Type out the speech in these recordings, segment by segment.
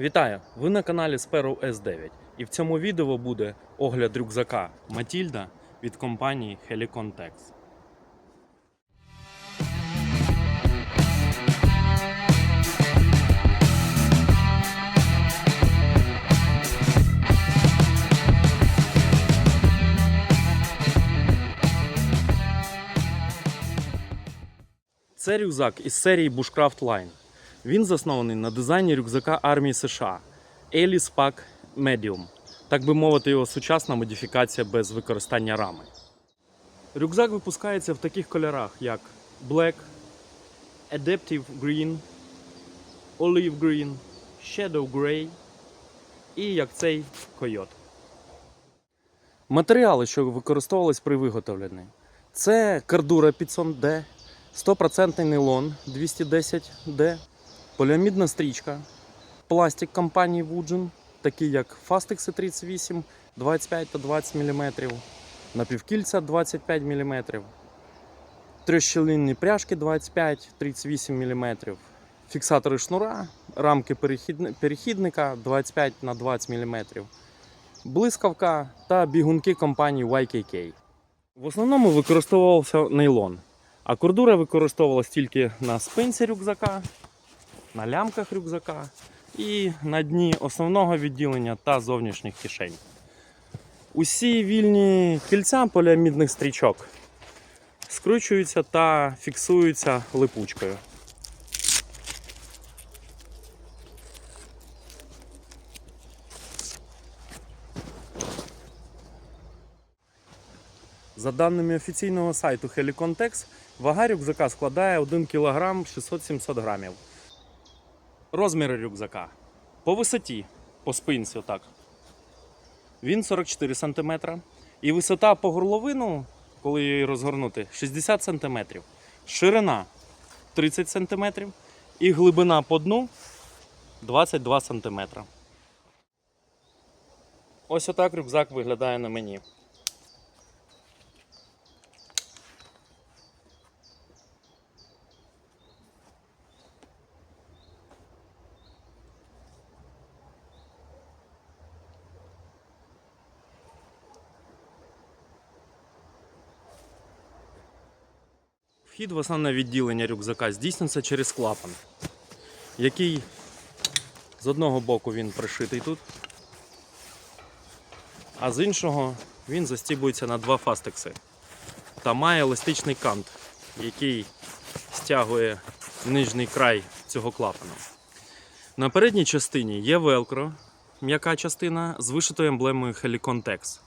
Вітаю! Ви на каналі Sparrow S9 і в цьому відео буде огляд рюкзака Matilda від компанії Helicon Tex. Це рюкзак із серії Bushcraft Line. Він заснований на дизайні рюкзака армії США Alice Pack Medium, так би мовити, його сучасна модифікація без використання рами. Рюкзак випускається в таких кольорах, як Black, Adaptive Green, Olive Green, Shadow Grey і як цей Coyote. Матеріали, що використовувались при виготовленні, це кардура 500D, 100% нейлон 210D, поліамідна стрічка, пластик компанії Woodgen, такі як Fastex 38, 25 та 20 мм, напівкільця 25 мм, трьохщелинні пряжки 25-38 мм, фіксатори шнура, рамки перехідника 25 на 20 мм, блискавка та бігунки компанії YKK. В основному використовувався нейлон. А кордура використовувалась тільки на спинці рюкзака, на лямках рюкзака і на дні основного відділення та зовнішніх кишень. Усі вільні кільця поліамідних стрічок скручуються та фіксуються липучкою. За даними офіційного сайту Helicontex, вага рюкзака складає 1 кг 600-700 грамів. Розміри рюкзака. По висоті, по спинці, отак. Він 44 см. І висота по горловину, коли її розгорнути, 60 см. Ширина 30 см. І глибина по дну 22 см. Ось отак рюкзак виглядає на мені. Вхід в основне відділення рюкзака здійснюється через клапан, який з одного боку він пришитий тут, а з іншого він застібується на два фастекси та має еластичний кант, який стягує нижній край цього клапана. На передній частині є велкро, м'яка частина з вишитою емблемою Helicon Tex.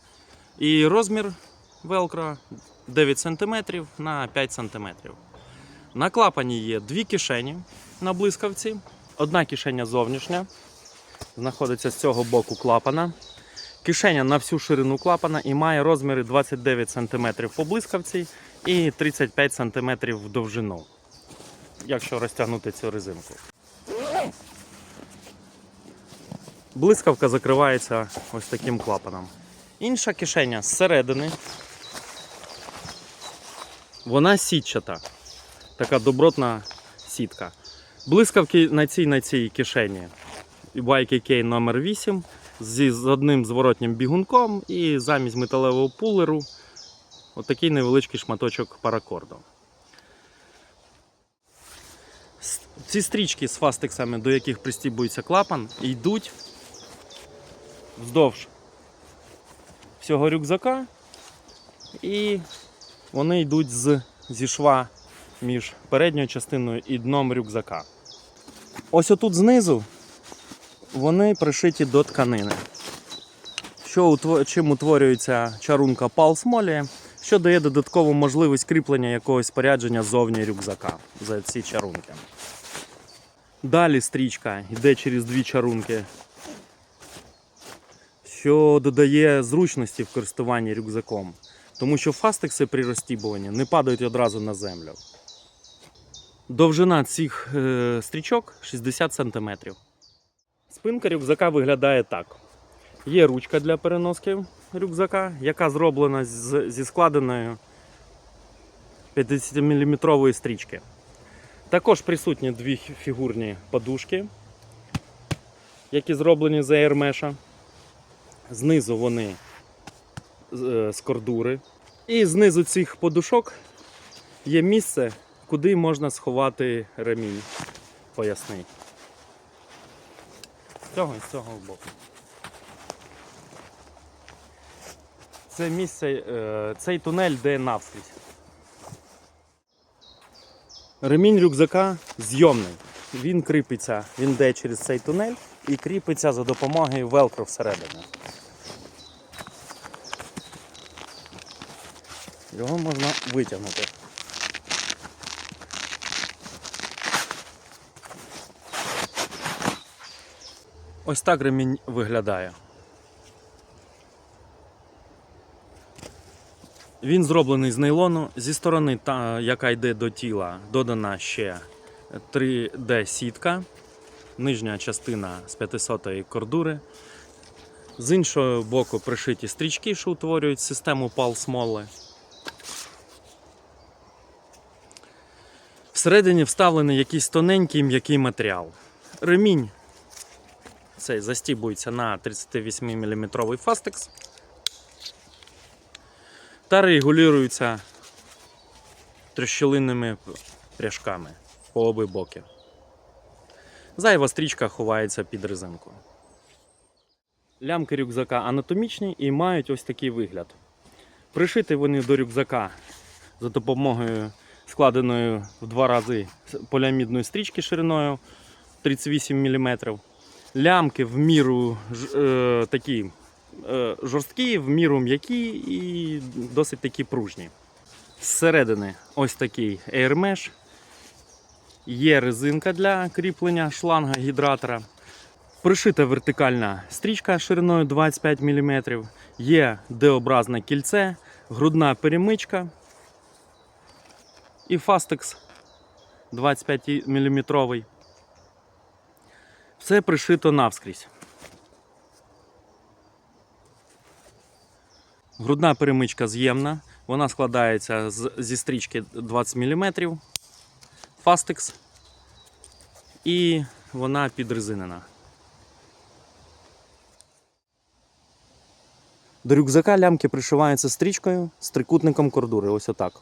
І розмір велкро 9 см на 5 см. На клапані є дві кишені на блискавці. Одна кишеня зовнішня, знаходиться з цього боку клапана. Кишеня на всю ширину клапана і має розміри 29 см по блискавці і 35 см в довжину, якщо розтягнути цю резинку. Блискавка закривається ось таким клапаном. Інша кишеня зсередини вона сітчата. Така добротна сітка. Блискавки на цій на цій кишені. YKK номер 8 зі з одним зворотнім бігунком і замість металевого пулеру отакий невеличкий шматочок паракорду. Ці стрічки з фастексами, до яких пристібується клапан, йдуть вздовж всього рюкзака і вони йдуть з, зі шва між передньою частиною і дном рюкзака. Ось отут знизу вони пришиті до тканини. Що чим утворюється чарунка Pulse Moly, що дає додаткову можливість кріплення якогось спорядження зовні рюкзака за ці чарунки. Далі стрічка йде через дві чарунки, що додає зручності в користуванні рюкзаком тому що фастекси при розтібуванні не падають одразу на землю. Довжина цих е, стрічок 60 см. Спинка рюкзака виглядає так: є ручка для переноски рюкзака, яка зроблена зі складеної 50-мм стрічки. Також присутні дві фігурні подушки які зроблені з аермеша. Знизу вони з- з кордури. І знизу цих подушок є місце, куди можна сховати ремінь поясний. З цього і з цього боку. Це місце, е, цей тунель де навскрізь. Ремінь рюкзака зйомний. Він кріпиться, він йде через цей тунель і кріпиться за допомогою велкро всередині. Його можна витягнути. Ось так ремінь виглядає. Він зроблений з нейлону. Зі сторони, та, яка йде до тіла, додана ще 3D-сітка, нижня частина з 500-ї кордури. З іншого боку пришиті стрічки, що утворюють систему пал смоли. Всередині вставлений якийсь тоненький м'який матеріал. Ремінь цей застібується на 38 мм фастекс та регулюється трещолинними пряжками по обі боки. Зайва стрічка ховається під резинку. Лямки рюкзака анатомічні і мають ось такий вигляд. Пришити вони до рюкзака за допомогою складеної в два рази поліамідної стрічки шириною 38 мм. Лямки в міру е, такі е, жорсткі, в міру м'які і досить такі пружні. Зсередини ось такий Air Mesh. Є резинка для кріплення шланга гідратора. Пришита вертикальна стрічка шириною 25 мм. Є D-образне кільце, грудна перемичка і фастекс 25 мм. Все пришито навскрізь. Грудна перемичка з'ємна. Вона складається зі стрічки 20 мм. Фастекс. І вона підрезинена. До рюкзака лямки пришиваються стрічкою з трикутником кордури. Ось отак.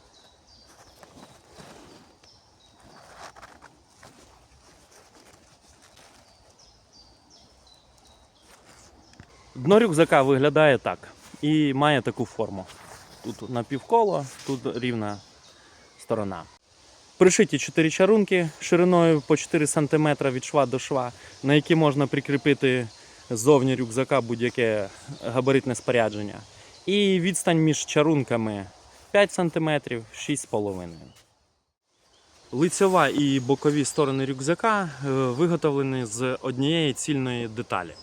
Дно рюкзака виглядає так і має таку форму. Тут напівколо, тут рівна сторона. Пришиті 4 чарунки шириною по 4 см від шва до шва, на які можна прикріпити ззовні рюкзака будь-яке габаритне спорядження. І відстань між чарунками 5 см 6,5 Лицьова і бокові сторони рюкзака е, виготовлені з однієї цільної деталі.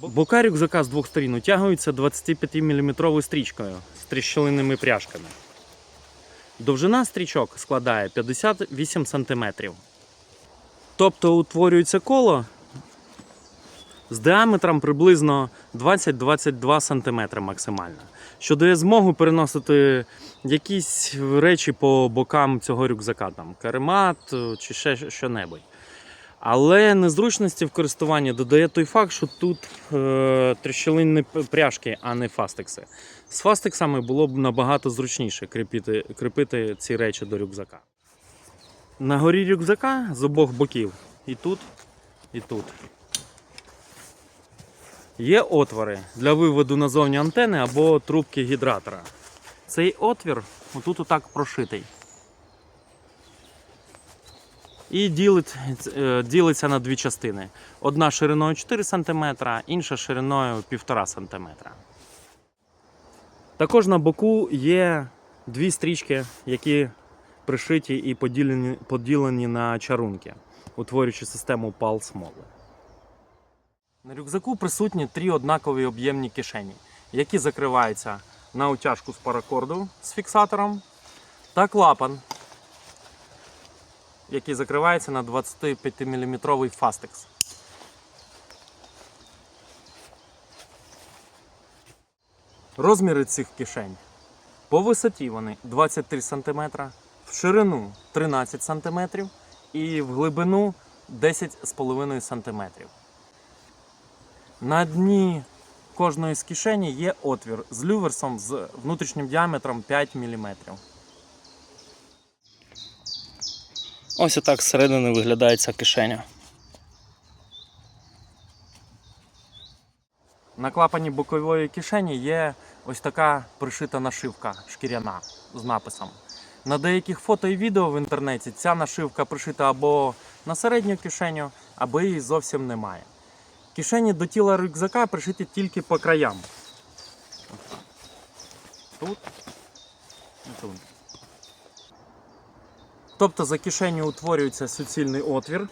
Бока рюкзака з двох сторін утягуються 25-мм стрічкою з тріщолинними пряжками. Довжина стрічок складає 58 см. Тобто утворюється коло з діаметром приблизно 20-22 см максимально, що дає змогу переносити якісь речі по бокам цього рюкзака, там каремат е, чи ще що-небудь. Але незручності в користуванні додає той факт, що тут е, тріщолинні пряжки, а не фастекси. З фастексами було б набагато зручніше кріпити, кріпити ці речі до рюкзака. На горі рюкзака з обох боків, і тут, і тут. Є отвори для виводу назовні антени або трубки гідратора. Цей отвір отут отак прошитий. І ділить, е, ділиться на дві частини. Одна шириною 4 см, інша шириною 1,5 см. Також на боку є дві стрічки, які пришиті і поділені, поділені на чарунки, утворюючи систему пал смоли. На рюкзаку присутні три однакові об'ємні кишені, які закриваються на утяжку з паракорду з фіксатором та клапан, який закривається на 25-мм фастекс. Розміри цих кишень. По висоті вони 23 см, в ширину 13 см і в глибину 10,5 см. На дні кожної з кишені є отвір з люверсом з внутрішнім діаметром 5 мм. Ось отак зсередини виглядає ця кишеня. На клапані бокової кишені є ось така пришита нашивка шкіряна з написом. На деяких фото і відео в інтернеті ця нашивка пришита або на середню кишеню, або її зовсім немає. Кишені до тіла рюкзака пришиті тільки по краям. Тут і тут. Тобто за кишеню утворюється суцільний отвір,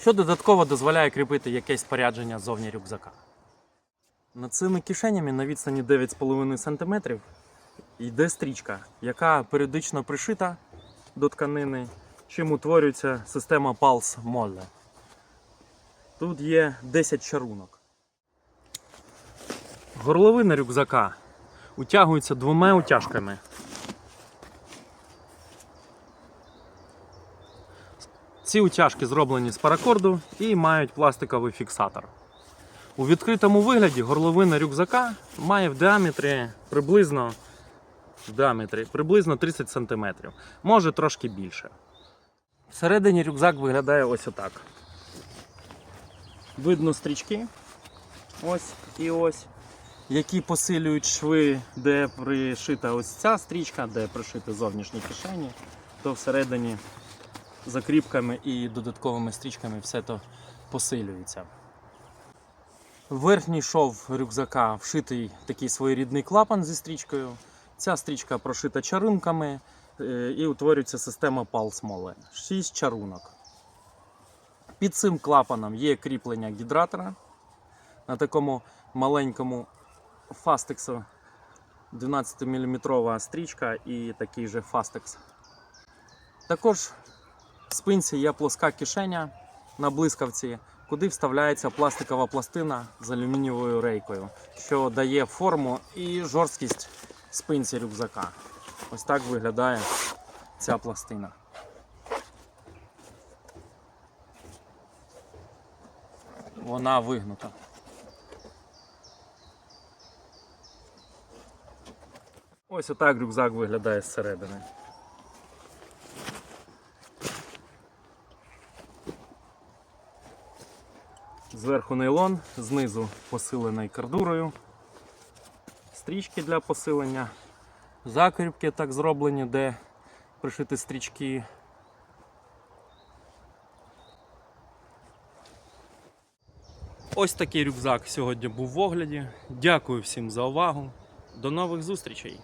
що додатково дозволяє кріпити якесь спорядження зовні рюкзака. Над цими кишенями на відстані 9,5 см йде стрічка, яка періодично пришита до тканини, чим утворюється система Pulse Molle. Тут є 10 чарунок. Горловина рюкзака утягується двома утяжками. Ці утяжки зроблені з паракорду і мають пластиковий фіксатор. У відкритому вигляді горловина рюкзака має в діаметрі приблизно, в діаметрі приблизно 30 см, може трошки більше. Всередині рюкзак виглядає ось отак. Видно стрічки, ось і ось, які посилюють шви, де пришита ось ця стрічка, де пришиті зовнішні кишені, то всередині закріпками і додатковими стрічками все то посилюється. Верхній шов рюкзака вшитий такий своєрідний клапан зі стрічкою. Ця стрічка прошита чарунками е, і утворюється система Pulse Molle. 6 чарунок. Під цим клапаном є кріплення гідратора на такому маленькому фастексу 12-мм стрічка і такий же фастекс. Також в спинці є плоска кишеня на блискавці, куди вставляється пластикова пластина з алюмінієвою рейкою, що дає форму і жорсткість спинці рюкзака. Ось так виглядає ця пластина. Вона вигнута. Ось отак рюкзак виглядає зсередини. Зверху нейлон, знизу посилений кардурою. Стрічки для посилення. Закріпки так зроблені, де пришити стрічки. Ось такий рюкзак сьогодні був в огляді. Дякую всім за увагу. До нових зустрічей!